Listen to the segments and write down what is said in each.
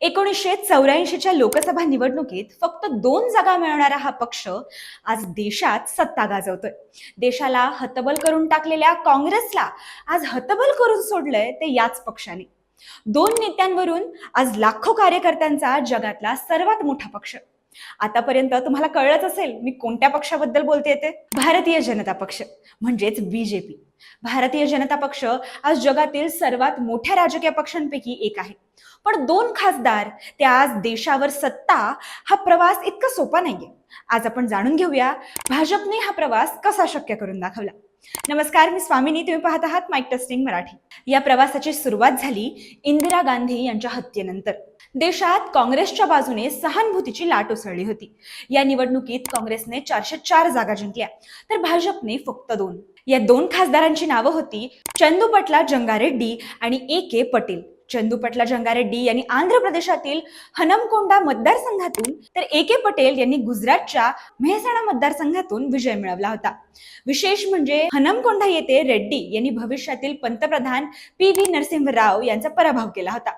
एकोणीसशे चौऱ्याऐंशीच्या लोकसभा निवडणुकीत फक्त दोन जागा मिळवणारा हा पक्ष आज देशात सत्ता गाजवतोय. देशाला हतबल करून टाकलेल्या काँग्रेसला आज हतबल करून सोडलंय ते याच पक्षाने. दोन नेत्यांवरून आज लाखो कार्यकर्त्यांचा जगातला सर्वात मोठा पक्ष. आतापर्यंत तुम्हाला कळलंच असेल मी कोणत्या पक्षाबद्दल बोलते येते भारतीय जनता पक्ष म्हणजेच बीजेपी भारतीय जनता पक्ष आज जगातील सर्वात मोठ्या राजकीय पक्षांपैकी एक आहे. पण दोन खासदार ते आज देशावर सत्ता हा प्रवास इतका सोपा नाहीये. आज आपण जाणून घेऊया भाजपने हा प्रवास कसा शक्य करून दाखवला? नमस्कार मी स्वामिनी. तुम्ही पाहत आहात माईक टेस्टिंग मराठी. या प्रवासाची सुरुवात झाली इंदिरा गांधी यांच्या हत्येनंतर. देशात काँग्रेसच्या बाजूने सहानुभूतीची लाट उसळली होती. या निवडणुकीत काँग्रेसने चारशे चार जागा जिंकल्या तर भाजपने फक्त दोन. या दोन खासदारांची नावं होती चंदूपटला जंगारेड्डी आणि ए के पटेल. चंदूपटला जंगारेड्डी यांनी आंध्र प्रदेशातील हनमकोंडा मतदारसंघातून तर ए के पटेल यांनी गुजरातच्या मेहसाणा मतदारसंघातून विजय मिळवला होता. विशेष म्हणजे हनमकोंडा येथे रेड्डी यांनी भविष्यातील पंतप्रधान पी व्ही नरसिंह राव यांचा पराभव केला होता.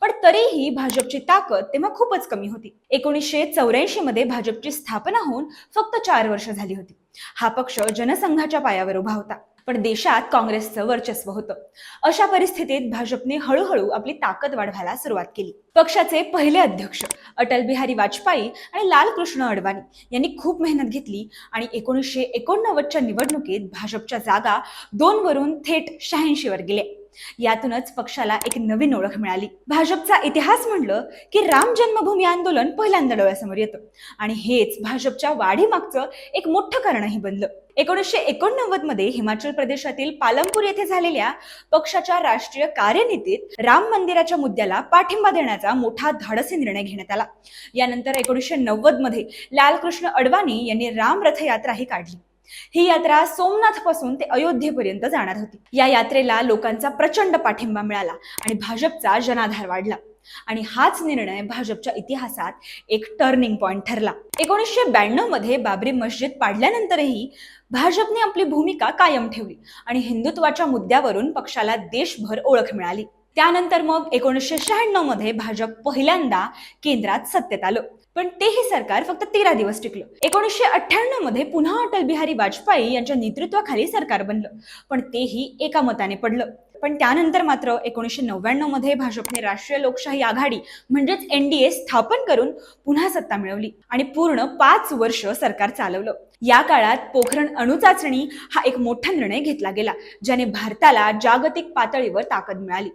पण तरीही भाजपची ताकद तेव्हा खूपच कमी होती. एकोणीसशे चौऱ्याऐंशी मध्ये भाजपची स्थापना होऊन फक्त चार वर्ष झाली होती. हा पक्ष जनसंघाच्या पायावर उभा होता. पण देशात काँग्रेसचं वर्चस्व होतं. अशा परिस्थितीत भाजपने हळूहळू आपली ताकद वाढवायला सुरुवात केली. पक्षाचे पहिले अध्यक्ष अटल बिहारी वाजपेयी आणि लालकृष्ण अडवाणी यांनी खूप मेहनत घेतली आणि एकोणीसशे एकोणनव्वदच्या निवडणुकीत भाजपच्या जागा दोन वरून थेट शहाऐंशी वर गेल्या. यातूनच पक्षाला एक नवीन ओळख मिळाली. भाजपचा इतिहास म्हणलं की राम जन्मभूमी आंदोलन पहिल्यांदा डोळ्यासमोर येतं. आणि हेच भाजपच्या वाढीमागचं एक मोठं कारणही बनलं. एकोणीसशे एकोणनव्वदमध्ये हिमाचल प्रदेशातील पालमपूर येथे झालेल्या पक्षाच्या राष्ट्रीय कार्यनीतीत राम मंदिराच्या मुद्द्याला पाठिंबा देण्याचा मोठा धाडसी निर्णय घेण्यात आला. यानंतर एकोणीसशे नव्वदमध्ये लालकृष्ण अडवाणी यांनी राम रथयात्रा ही काढली. ही यात्रा सोमनाथपासून ते अयोध्येपर्यंत जाणार होती. या यात्रेला लोकांचा प्रचंड पाठिंबा मिळाला आणि भाजपचा जनाधार वाढला. आणि हाच निर्णय भाजपच्या इतिहासात एक टर्निंग पॉइंट ठरला. एकोणीसशे ब्याण्णवमध्ये बाबरी मस्जिद पाडल्यानंतरही भाजपने आपली भूमिका कायम ठेवली आणि हिंदुत्वाच्या मुद्द्यावरून पक्षाला देशभर ओळख मिळाली. त्यानंतर मग एकोणीसशे शहाण्णवमध्ये भाजप पहिल्यांदा केंद्रात सत्तेत आलं. पण तेही सरकार फक्त तेरा दिवस टिकलं. एकोणीसशे अठ्ठ्याण्णवमध्ये पुन्हा अटल बिहारी वाजपेयी यांच्या नेतृत्वाखाली सरकार बनलं. पण तेही एका मताने पडलं. पण त्यानंतर मात्र एकोणीसशे नव्याण्णवमध्ये भाजपने राष्ट्रीय लोकशाही आघाडी म्हणजेच एनडीए स्थापन करून पुन्हा सत्ता मिळवली आणि पूर्ण पाच वर्ष सरकार चालवलं. या काळात पोखरण अणुचाचणी हा एक मोठा निर्णय घेतला गेला ज्याने भारताला जागतिक पातळीवर ताकद मिळाली.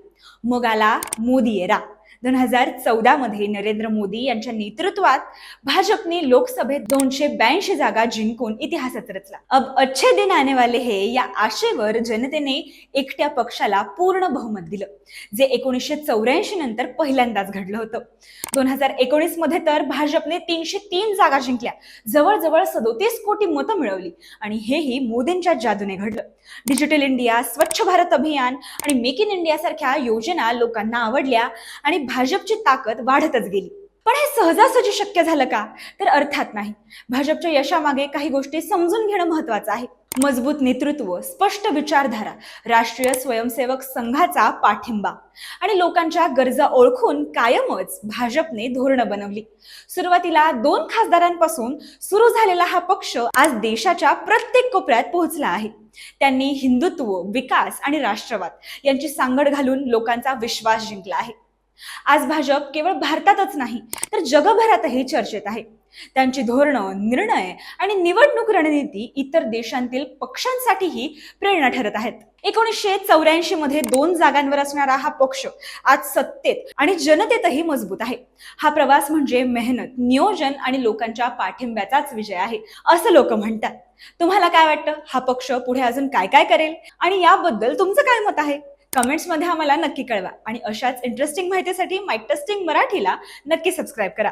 मग आला मोदी एरा दोन हजार चौदा मध्ये नरेंद्र मोदी यांच्या नेतृत्वात भाजपने लोकसभेत दोनशे ब्याऐंशी जागा जिंकून इतिहासात रचला. अब अच्छे दिन आने वाले हे या आशेवर जनतेने एकट्या पक्षाला पूर्ण बहुमत दिलं जे एकोणीसशे चौऱ्याऐंशी नंतर पहिल्यांदाच घडलं होतं. दोन हजार एकोणीसमध्ये तर भाजपने तीनशे तीन जागा जिंकल्या जवळजवळ सदोतीस कोटी मतं मिळवली आणि हेही मोदींच्या जादूने घडलं. डिजिटल इंडिया स्वच्छ भारत अभियान आणि मेक इन इंडिया सारख्या योजना लोकांना आवडल्या आणि भाजपची ताकद वाढतच गेली. पण हे सहजासहजी शक्य झालं का? तर अर्थात नाही. भाजपच्या यशामागे काही गोष्टी समजून घेणं महत्वाचं आहे. मजबूत नेतृत्व स्पष्ट विचारधारा राष्ट्रीय स्वयंसेवक संघाचा पाठिंबा आणि लोकांच्या गरजा ओळखून कायमच भाजपने धोरणं बनवली. सुरुवातीला दोन खासदारांपासून सुरू झालेला हा पक्ष आज देशाच्या प्रत्येक कोपऱ्यात पोहोचला आहे. त्यांनी हिंदुत्व विकास आणि राष्ट्रवाद यांची सांगड घालून लोकांचा विश्वास जिंकला आहे. आज भाजप केवळ भारतातच नाही तर जगभरातही चर्चेत आहे. त्यांची धोरणं निर्णय आणि निवडणूक रणनीती इतर देशांतील पक्षांसाठीही प्रेरणा ठरत आहेत. एकोणीसशे चौऱ्याऐंशी मध्ये दोन जागांवर असणारा हा पक्ष आज सत्तेत आणि जनतेतही मजबूत आहे. हा प्रवास म्हणजे मेहनत नियोजन आणि लोकांच्या पाठिंब्याचाच विजय आहे असं लोक म्हणतात. तुम्हाला काय वाटतं? हा पक्ष पुढे अजून काय काय करेल? आणि याबद्दल तुमचं काय मत आहे? कमेंट्समध्ये आम्हाला नक्की कळवा. आणि अशाच इंटरेस्टिंग माहितीसाठी माईक टेस्टिंग मराठीला नक्की सबस्क्राईब करा.